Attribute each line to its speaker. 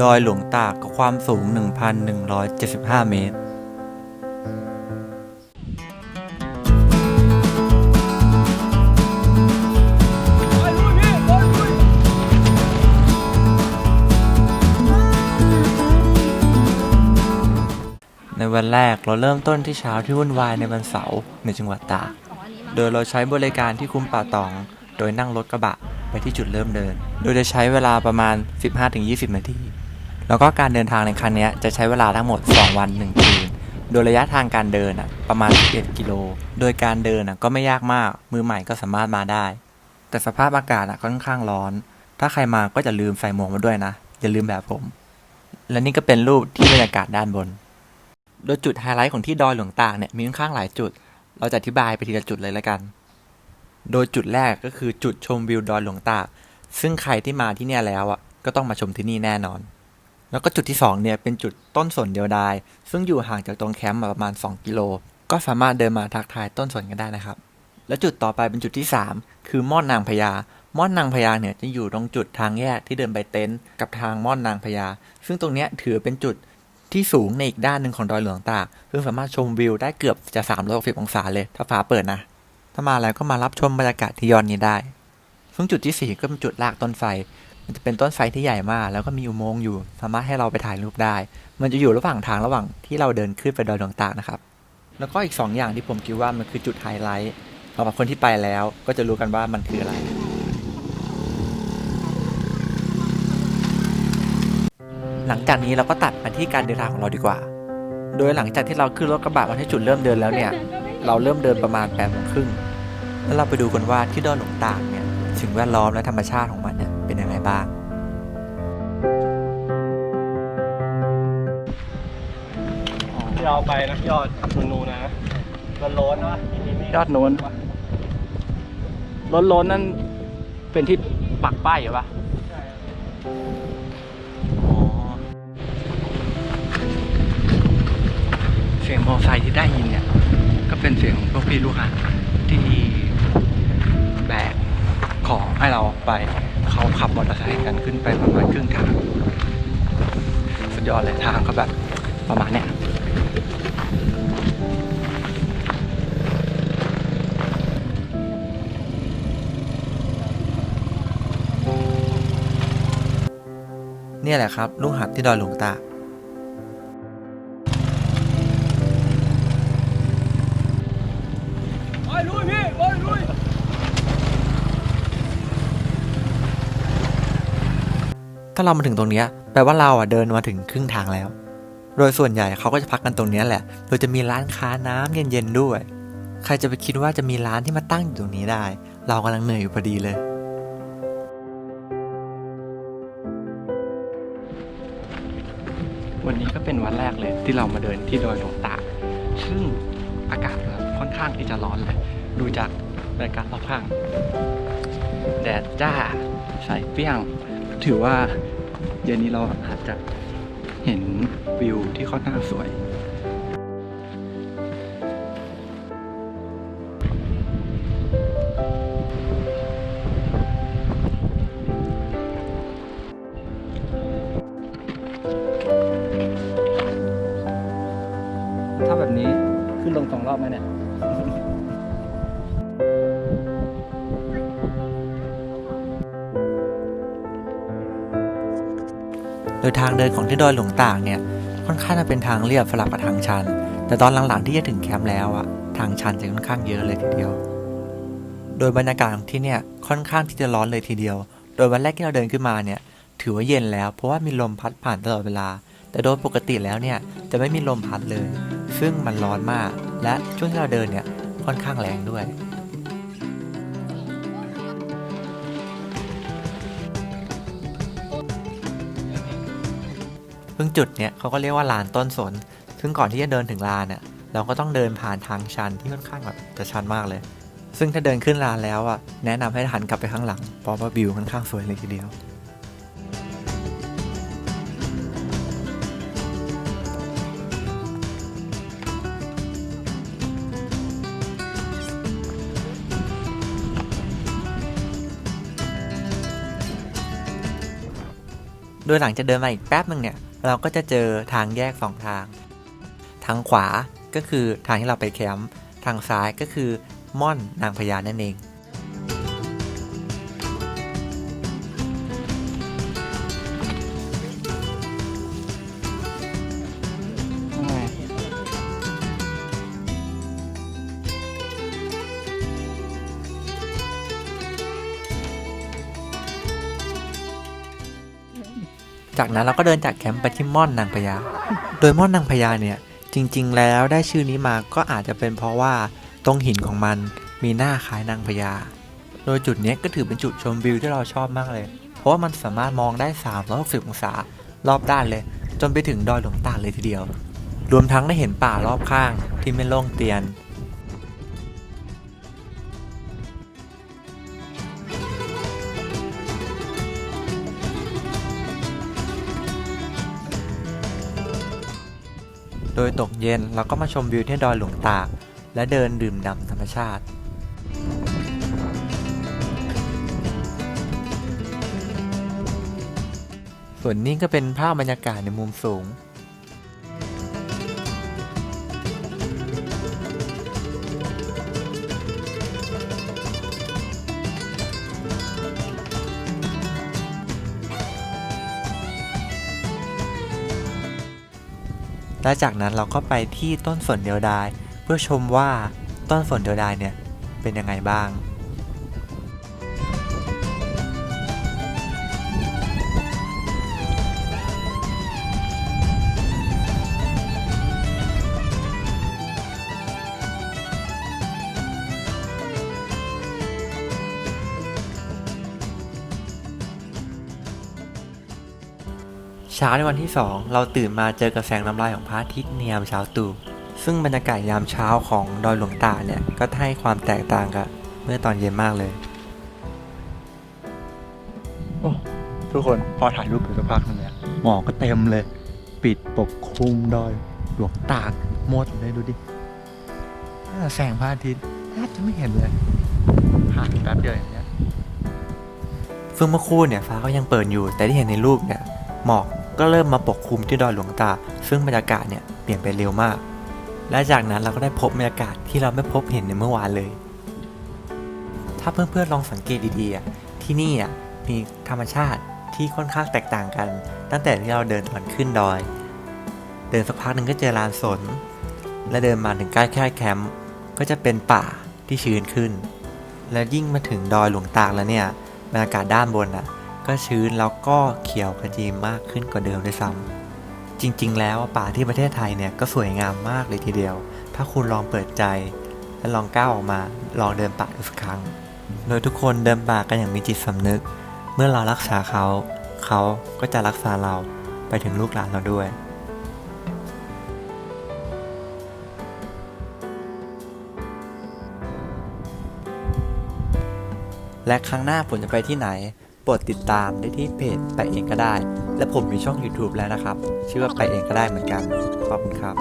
Speaker 1: ดอยหลวงตากกับความสูง 1,175 เมตร ในวันแรกเราเริ่มต้นที่เช้าที่วุ่นวายในวันเสาร์ในจังหวัดตาก โดยเราใช้บริการที่คุ้มป่าตอง โดยนั่งรถกระบะไปที่จุดเริ่มเดิน โดยจะใช้เวลาประมาณ 15-20 นาที แล้วก็การเดินทางในครั้งนี้จะใช้เวลาทั้งหมด 2 วัน 1 คืน โดยระยะทางการเดินอะประมาณ 11 กิโล โดยการเดินอะก็ไม่ยากมาก มือใหม่ก็สามารถมาได้ แต่สภาพอากาศอะค่อนข้างร้อน ถ้าใครมาก็จะลืมใส่หมวกมาด้วยนะ อย่าลืมแบบผม และนี่ก็เป็นรูปที่บรรยากาศด้านบน โดยจุดไฮไลท์ของที่ดอยหลวงตากเนี่ยมีค่อนข้างหลายจุด เราจะอธิบายไปทีละจุดเลยแล้วกัน โดยจุดแรกก็คือจุดชมวิวดอยหลวงตาก ซึ่งใครที่มาที่เนี่ยแล้วอะก็ต้องมาชมที่นี่แน่นอน แล้วก็จุดที่สองเนี่ยเป็นจุดต้นสนเดียวดาย ซึ่งอยู่ห่างจากตรงแคมป์มาประมาณ 2 กิโล ก็สามารถเดินมาทักทายต้นสนกันได้นะครับ และจุดต่อไปเป็นจุดที่ 3 คือม่อนนางพญาม่อนนางพญาเนี่ยจะอยู่ตรงจุดทางแยกที่เดินไปเต็นท์กับทางม่อนนางพญาซึ่งตรงเนี้ยถือเป็นจุดที่สูงในอีกด้านหนึ่งของดอยหลวงตากซึ่งสามารถชมวิวได้เกือบจะ360องศาเลยถ้าฟ้าเปิดนะ ถ้ามาแล้วก็มารับชมบรรยากาศที่ยอนนี้ได้ซึ่งจุดที่สี่ก็เป็นจุดลากต้นไฟ มันจะเป็นต้นไฟที่ใหญ่มาก แล้วก็มีอุโมงค์อยู่ สามารถให้เราไปถ่ายรูปได้ มันจะอยู่ระหว่างทางระหว่างที่เราเดินขึ้นไปดอยหลวงตากนะครับ แล้วก็อีกสองอย่างที่ผมคิดว่ามันคือจุดไฮไลท์สำหรับคนที่ไปแล้วก็จะรู้กันว่ามันคืออะไรหลังจากนี้เราก็ตัดมาที่การเดินทางของเราดีกว่า โดยหลังจากที่เราขึ้นรถกระบะมาที่จุดเริ่มเดินแล้วเนี่ย เราเริ่มเดินประมาณ8ปดโมงครึ่ง แล้วเราไปดูกันว่าที่ดอยหลวงตากเนี่ยสิ่งแวดล้อมและธรรมชาติของมัน บ้าง
Speaker 2: ที่เราไปนะยอดนูนๆนะมันโล้นวะ
Speaker 3: ยอดนู้นล้นล้นๆนั่นเป็นที่ปักป้ายอยู่ปะเสียงมอไซค์ที่ได้ยินเนี่ย ก็เป็นเสียงของพวกพี่ลูกค้าที่แบกของให้เราไป เขาขับมอเตอร์ไซค์กันขึ้นไปประมาณครึ่งทาง สุดยอดเลยทางเขาแบบประมาณเนี้ย
Speaker 1: นี่แหละครับ ลูกหับที่ดอยหลวงตา ถ้าเรามาถึงตรงนี้แปลว่าเราอะเดินมาถึงครึ่งทางแล้ว โดยส่วนใหญ่เขาก็จะพักกันตรงนี้แหละ โดยจะมีร้านค้าน้ำเย็นๆด้วย ใครจะไปคิดว่าจะมีร้านที่มาตั้งอยู่ตรงนี้ได้ เรากำลังเหนื่อยอยู่พอดีเลย
Speaker 3: วันนี้ก็เป็นวันแรกเลยที่เรามาเดินที่ดอยหลวงตา ซึ่งอากาศค่อนข้างที่จะร้อนเลย ดูจากบรรยากาศรอบข้าง แดดจ้าใส่เปรี้ยง ถือว่าเย็นนี้เราอาจจะเห็นวิวที่ค่อนข้างสวย ถ้าแบบนี้ขึ้นลงสองรอบไหมเนี่ย
Speaker 1: โดยทางเดินของที่ดอยหลวงตากเนี่ยค่อนข้างจะเป็นทางเรียบสลับกับทางชัน แต่ตอนหลังๆที่จะถึงแคมป์แล้วอะทางชันจะค่อนข้างเยอะเลยทีเดียว โดยบรรยากาศของที่เนี่ยค่อนข้างที่จะร้อนเลยทีเดียว โดยวันแรกที่เราเดินขึ้นมาเนี่ยถือว่าเย็นแล้วเพราะว่ามีลมพัดผ่านตลอดเวลา แต่โดยปกติแล้วเนี่ยจะไม่มีลมพัดเลย ซึ่งมันร้อนมาก และช่วงที่เราเดินเนี่ยค่อนข้างแรงด้วย ซึ่งจุดเนี้ยเขาก็เรียกว่าลานต้นสน ซึ่งก่อนที่จะเดินถึงลานเนี่ยเราก็ต้องเดินผ่านทางชันที่ค่อนข้างแบบจะชันมากเลย ซึ่งถ้าเดินขึ้นลานแล้วอะแนะนำให้หันกลับไปข้างหลังเพราะว่าวิวค่อนข้างสวยเลยทีเดียวโดยหลังจากเดินมาอีกแป๊บหนึ่งเนี่ย เราก็จะเจอทางแยกสองทาง ทางขวาก็คือทางที่เราไปแคมป์ทางซ้ายก็คือม่อนนางพญานั่นเอง จากนั้นเราก็เดินจากแคมป์ไปที่ม่อนนางพญา โดยม่อนนางพญาเนี่ยจริง ๆ แล้วได้ชื่อนี้มาก็อาจจะเป็นเพราะว่าตรงหินของมันมีหน้าคล้ายนางพญา โดยจุดนี้ก็ถือเป็นจุดชมวิวที่เราชอบมากเลย เพราะว่ามันสามารถมองได้ 360 องศารอบด้านเลย จนไปถึงดอยหลวงตาเลยทีเดียว รวมทั้งได้เห็นป่ารอบข้างที่ไม่โล่งเตียน โดยตกเย็นเราก็มาชมวิวที่ดอยหลวงตาก และเดินดื่มด่ำธรรมชาติส่วนนี้ก็เป็นภาพบรรยากาศในมุมสูง และจากนั้นเราก็ไปที่ต้นฝนเดียวดาย เพื่อชมว่าต้นฝนเดียวดายเนี่ยเป็นยังไงบ้าง เช้าในวันที่ 2 เราตื่นมาเจอกับแสงน้ำลายของพระอาทิตย์ในยามเช้าตรู่ซึ่งบรรยากาศยามเช้าของดอยหลวงตาเนี่ย ก็ให้ความแตกต่างกับเมื่อตอนเย็นมากเลยโอ้ทุกคนพอถ่ายรูปไปสักพักนึงเนี่ยหมอกก็เต็มเลย ปิดปกคลุมดอยหลวงตากหมดเลยดูดิน่าแสงพระอาทิตย์แทบจะไม่เห็นเลยผ่านแป๊บเดียวอย่างเงี้ยซึ่งเมื่อครู่เนี่ยฟ้าก็ยังเปิดอยู่ แต่ที่เห็นในรูปเนี่ยหมอก ก็เริ่มมาปกคลุมที่ดอยหลวงตา ซึ่งบรรยากาศเนี่ยเปลี่ยนไปเร็วมาก และจากนั้นเราก็ได้พบบรรยากาศที่เราไม่พบเห็นในเมื่อวานเลย ถ้าเพื่อนๆลองสังเกตดีๆ ที่นี่อะมีธรรมชาติที่ค่อนข้างแตกต่างกัน ตั้งแต่ที่เราเดินตอนขึ้นดอย เดินสักพักหนึ่งก็เจอลานสน และเดินมาถึงใกล้แค่แคมป์ก็จะเป็นป่าที่ชื้นขึ้น และยิ่งมาถึงดอยหลวงตากแล้วเนี่ยบรรยากาศด้านบนอะ ก็ชื้นแล้วก็เขียวขจีมากขึ้นกว่าเดิมด้วยซ้ำจริง ๆ แล้วป่าที่ประเทศไทยเนี่ยก็สวยงามมากเลยทีเดียว ถ้าคุณลองเปิดใจและลองก้าวออกมาลองเดินป่าดูสักครั้ง โดยทุกคนเดินป่ากันอย่างมีจิตสำนึก เมื่อเรารักษาเขา เขาก็จะรักษาเราไปถึงลูกหลานเราด้วยและครั้งหน้าผมจะไปที่ไหน โปดติดตามได้ที่เพจไปเองก็ได้ และผมมีช่อง YouTube แล้วนะครับ ชื่อว่าไปเองก็ได้เหมือนกันขอบคุณครับ